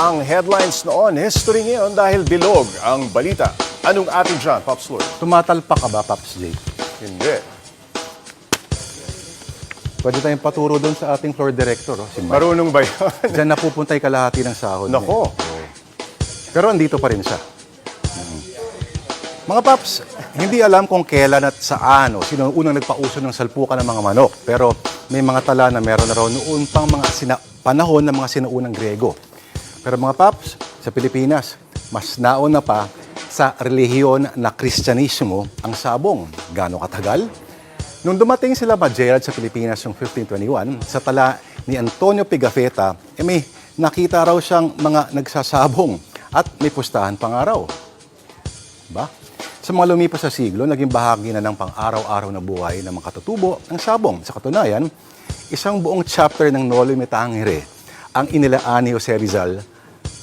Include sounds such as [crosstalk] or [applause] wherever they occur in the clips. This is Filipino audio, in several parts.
ang headlines noon, history ngayon dahil bilog ang balita. Anong ating dyan, Pops Lord? Tumatalpak ka ba, Paps J? Hindi. Pwede tayong paturo doon sa ating floor director, oh, si Mike. Marunong ba yun? [laughs] Diyan napupunta yung kalahati ng sahod niya. Nako. Pero andito pa rin siya. Mm. Mga Paps, hindi alam kung kailan at saan o sino ang unang nagpauso ng salpukan ng mga manok. Pero may mga tala na meron na raw noon pang mga sina- panahon ng mga sinaunang Grego. Pero mga Paps, sa Pilipinas, mas nauna pa sa relihiyon na Kristyanismo ang sabong. Gaano katagal? Nung dumating sila Gerald sa Pilipinas noong 1521, sa tala ni Antonio Pigafetta, eh may nakita raw siyang mga nagsasabong at may pustahan pang araw. Ba? Sa mga lumipas sa siglo, naging bahagi na ng pang-araw-araw na buhay ng mga katutubo ng sabong. Sa katunayan, isang buong chapter ng Noli Me Tangere ang inilaan ni Jose Rizal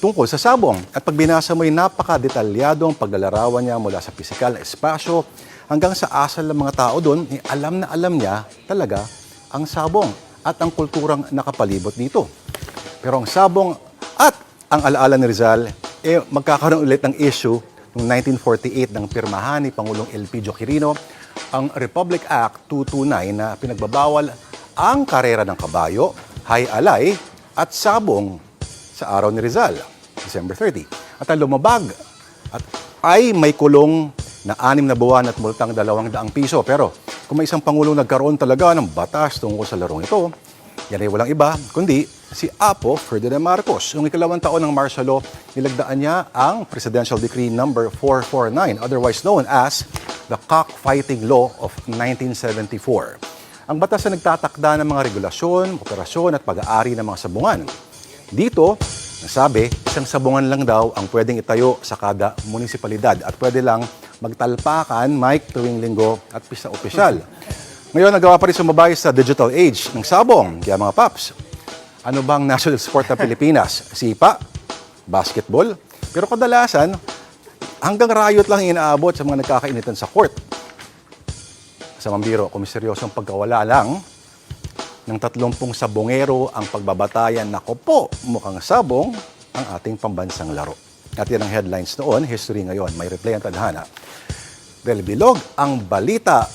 tungkol sa sabong. At pag binasa mo yung napaka-detalyado ang paglalarawan niya mula sa pisikal na espasyo hanggang sa asal ng mga tao doon, eh, alam na alam niya talaga ang sabong at ang kulturang nakapalibot dito. Pero ang sabong at ang alaala ni Rizal, eh, magkakaroon ulit ng issue noong 1948 ng pirmahan ni Pangulong Elpidio Quirino ang Republic Act 229 na pinagbabawal ang karera ng kabayo, high alay at sabong sa araw ni Rizal, December 30. At ang lumabag at ay may kulong na anim na buwan at multang dalawang daang piso. Pero kung may isang Pangulong nagkaroon talaga ng batas tungkol sa larong ito, yan ay walang iba, kundi si Apo Ferdinand Marcos. Noong ikalawang taon ng martial law, nilagdaan niya ang Presidential Decree number 449, otherwise known as the Cockfighting Law of 1974. Ang batas na nagtatakda ng mga regulasyon, operasyon at pag-aari ng mga sabungan. Dito, nasabi, isang sabungan lang daw ang pwedeng itayo sa kada munisipalidad at pwede lang magtalpakan, mic tuwing linggo at pista opisyal. Ngayon, nagawa pa rin sumabay sa digital age ng sabong. Kaya mga paps, ano bang national sport ng Pilipinas? [laughs] Sipa? Basketball? Pero kadalasan, hanggang riot lang inaabot sa mga nagkakainitan sa court. Sa Mambiro, kumiseryosong pagkawala lang ng tatlumpong sabongero ang pagbabatayan. Nako po, mukhang sabong ang ating pambansang laro. At yan ang headlines noon, history ngayon. May replay ang tadhana. Dahil bilog ang balita